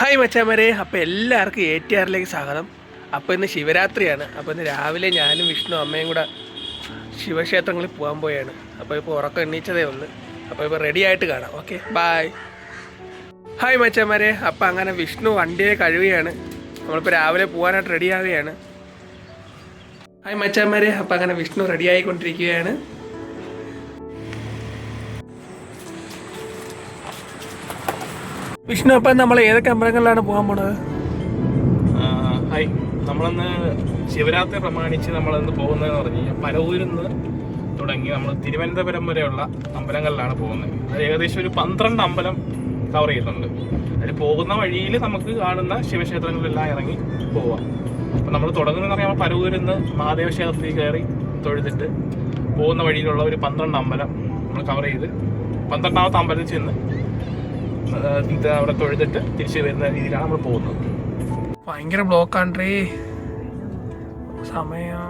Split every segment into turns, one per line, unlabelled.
Hi മച്ചാമാരെ അപ്പോൾ എല്ലാവർക്കും എ ടി ആറിലേക്ക് സ്വാഗതം. അപ്പോൾ ഇന്ന് ശിവരാത്രിയാണ്. അപ്പോൾ ഇന്ന് രാവിലെ ഞാനും വിഷ്ണു അമ്മയും കൂടെ ശിവക്ഷേത്രങ്ങളിൽ പോകാൻ പോയാണ്. അപ്പോൾ ഇപ്പോൾ ഉറക്കം എണ്ണീച്ചതേ ഉള്ളൂ. അപ്പോൾ ഇപ്പോൾ റെഡി ആയിട്ട് കാണാം. ഓക്കെ ബായ് ഹായ് മച്ചാമാരെ അപ്പോൾ അങ്ങനെ വിഷ്ണു വണ്ടിയെ കഴുകുകയാണ് നമ്മളിപ്പോൾ രാവിലെ പോകാനായിട്ട് റെഡി ആവുകയാണ്. ഹായ് മച്ചാമാരെ അപ്പോൾ അങ്ങനെ വിഷ്ണു റെഡി ആയിക്കൊണ്ടിരിക്കുകയാണ്. വിഷ്ണു അപ്പം നമ്മൾ ഏതൊക്കെ അമ്പലങ്ങളിലാണ് പോകാൻ പോണത്?
ഹായ്. നമ്മളന്ന് ശിവരാത്രി പ്രമാണിച്ച് നമ്മളന്ന് പോകുന്നതെന്ന് പറഞ്ഞു കഴിഞ്ഞാൽ പരവൂരിൽ നിന്ന് തുടങ്ങി നമ്മൾ തിരുവനന്തപുരം വരെയുള്ള അമ്പലങ്ങളിലാണ് പോകുന്നത്. അത് ഏകദേശം ഒരു പന്ത്രണ്ട് അമ്പലം കവർ ചെയ്യുന്നുണ്ട് അതിൽ പോകുന്ന വഴിയിൽ നമുക്ക് കാണുന്ന ശിവക്ഷേത്രങ്ങളിലെല്ലാം ഇറങ്ങി പോവാം. അപ്പം നമ്മൾ തുടങ്ങുന്നതെന്ന് പറയുമ്പോൾ പരവൂരിൽ നിന്ന് മഹാദേവ ക്ഷേത്രത്തിൽ കയറി തൊഴുതിട്ട് പോകുന്ന വഴിയിലുള്ള ഒരു പന്ത്രണ്ട് അമ്പലം നമ്മൾ കവർ ചെയ്ത് പന്ത്രണ്ടാമത്തെ അമ്പലത്തിൽ ചെന്ന് ഇത് അവിടെ തൊഴുതിട്ട് തിരിച്ച് വരുന്ന രീതിയിലാണ് നമ്മൾ പോകുന്നത്.
ഭയങ്കര ബ്ലോക്കാണ്ട്രേ സമയം.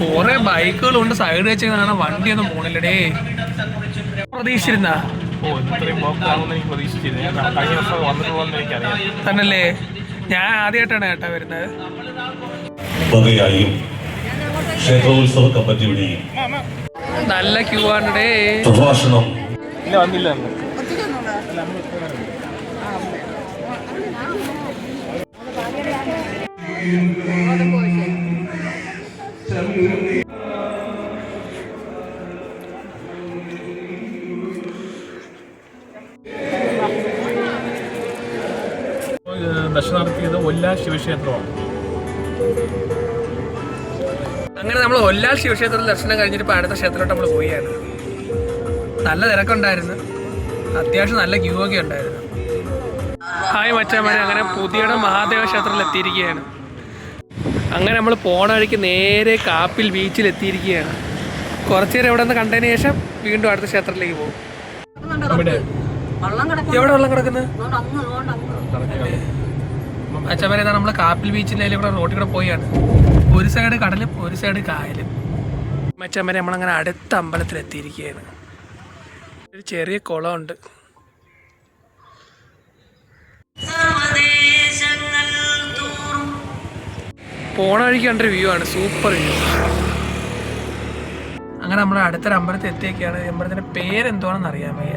കുറെ ബൈക്കുകളുണ്ട്. സൈഡ് വെച്ച് കാണാൻ വണ്ടിയൊന്നും പോണില്ലടേ. പ്രതീക്ഷിച്ചിരുന്ന?
ഓ ഇത്രയും ബ്ലോക്ക് ആകുമെന്ന് എനിക്ക് പ്രതീക്ഷിച്ചില്ല ഞാൻ കഴിഞ്ഞ വർഷം വന്നിട്ടുള്ളതെന്ന് എനിക്കറിയാം.
തന്നല്ലേ? ഞാൻ ആദ്യമായിട്ടാണ് ഏട്ടാ വരുന്നത്.
വകയായും ക്ഷേത്രോത്സവ കമ്മിറ്റിയുടെയും
നല്ല ക്യൂ ആണ്
പ്രഭാഷണം.
ഇല്ല വന്നില്ല അന്ന് ദർശനം നടത്തിയത് ഒല്ല ശിവക്ഷേത്രമാണ്.
അങ്ങനെ നമ്മൾ ഒല്ലാൽ ശിവക്ഷേത്രത്തിൽ ദർശനം കഴിഞ്ഞിട്ട് ഇപ്പോൾ അടുത്ത ക്ഷേത്രത്തിലോട്ട് നമ്മൾ പോയാണ് നല്ല തിരക്കുണ്ടായിരുന്നു. അത്യാവശ്യം നല്ല ക്യൂ ഒക്കെ ഉണ്ടായിരുന്നു. ഹായ് മച്ചാമാരെ അങ്ങനെ പുതിയുടെ മഹാദേവ ക്ഷേത്രത്തിൽ എത്തിയിരിക്കുകയാണ്. അങ്ങനെ നമ്മൾ പോണ വഴിക്ക് നേരെ കാപ്പിൽ ബീച്ചിൽ എത്തിയിരിക്കുകയാണ്. കുറച്ചു നേരം ഇവിടെ നിന്ന് കണ്ടതിന് ശേഷം വീണ്ടും അടുത്ത ക്ഷേത്രത്തിലേക്ക് പോകും. എവിടെ വെള്ളം കിടക്കുന്നത് അച്ഛന്മാരെ നമ്മൾ കാപ്പിൽ ബീച്ചിന്റെ കൂടെ റോട്ടിൽ കൂടെ പോയാണ്. ഒരു സൈഡ് കടലും ഒരു സൈഡ് കായലും. മച്ചമ്മരെ നമ്മളങ്ങനെ അടുത്ത അമ്പലത്തിൽ എത്തിയിരിക്കുകയാണ് ഒരു ചെറിയ കുളമുണ്ട്. പോണ വഴിക്ക് കണ്ടൊരു വ്യൂ ആണ്. സൂപ്പർ വ്യൂ അങ്ങനെ നമ്മൾ അടുത്തൊരു അമ്പലത്തിൽ എത്തിയൊക്കെയാണ് ഈ അമ്പലത്തിന്റെ പേരെന്തോണെന്ന് അറിയാൻ വയ്യ.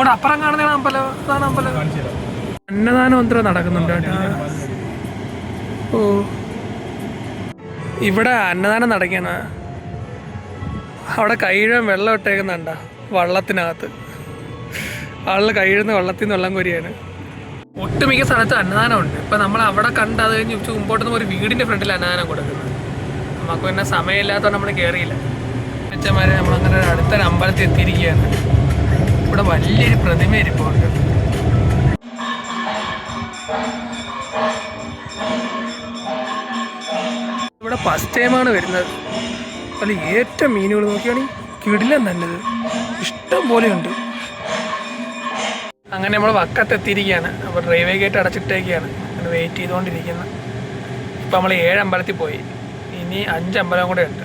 അവിടെ അപ്പുറം കാണുന്ന അമ്പലം. അതാണ് അമ്പലം. അന്നദാനം എന്തോ നടക്കുന്നുണ്ട് കേട്ടോ. ഓ. ഇവിടെ അന്നദാനം നടക്കണ. അവിടെ കൈഴും വെള്ളം ഇട്ടേക്കുന്നുണ്ട വള്ളത്തിനകത്ത്. ആളിൽ കൈഴുന്ന വെള്ളത്തിൽ നിന്ന് വെള്ളം കോരിയാണ്. ഒട്ടുമിക്ക സ്ഥലത്ത് അന്നദാനമുണ്ട്. ഇപ്പം നമ്മൾ അവിടെ കണ്ട് അത് കഴിഞ്ഞ് ഉച്ച മുമ്പോട്ട് നിന്ന് ഒരു വീടിന്റെ ഫ്രണ്ടിൽ അന്നദാനം കൊടുക്കുന്നത്. നമുക്ക് പിന്നെ സമയമില്ലാത്തതുകൊണ്ട് നമ്മൾ കയറിയില്ല അച്ഛന്മാരെ നമ്മളങ്ങനെ അടുത്തൊരു അമ്പലത്തിൽ എത്തിയിരിക്കുകയാണ് ഇവിടെ വലിയൊരു പ്രതിമ ഇരിപ്പുണ്ട്. ഇവിടെ ഫസ്റ്റ് ടൈമാണ് വരുന്നത്. അതിൽ ഏറ്റവും മീനുകൾ നോക്കിയാണെങ്കിൽ കിടിലം തന്നത് ഇഷ്ടം പോലെയുണ്ട് അങ്ങനെ നമ്മൾ വക്കത്തെത്തിയിരിക്കുകയാണ്. അപ്പോൾ റെയിൽവേ ഗേറ്റ് അടച്ചിട്ടേക്കാണ്. അങ്ങനെ വെയിറ്റ് ചെയ്തുകൊണ്ടിരിക്കുന്നത് ഇപ്പൊ നമ്മൾ ഏഴ് അമ്പലത്തിൽ പോയി. ഇനി അഞ്ച് അമ്പലം കൂടെ ഉണ്ട്.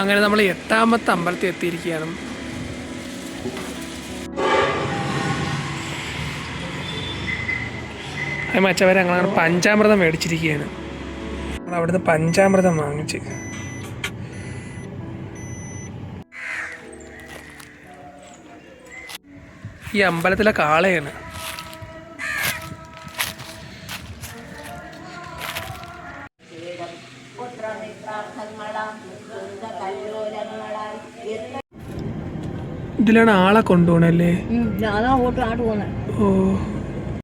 അങ്ങനെ നമ്മൾ എട്ടാമത്തെ അമ്പലത്തിൽ എത്തിയിരിക്കുകയാണ്. മച്ചവരെ ഞങ്ങൾ പഞ്ചാമൃതം മേടിച്ചിരിക്കുകയാണ്. നമ്മൾ അവിടുന്ന് പഞ്ചാമൃതം വാങ്ങിച്ച്. ഈ അമ്പലത്തിലെ കാളയാണ്. ഇതിലാണ് ആളെ
ഓട്ട്
ഓ.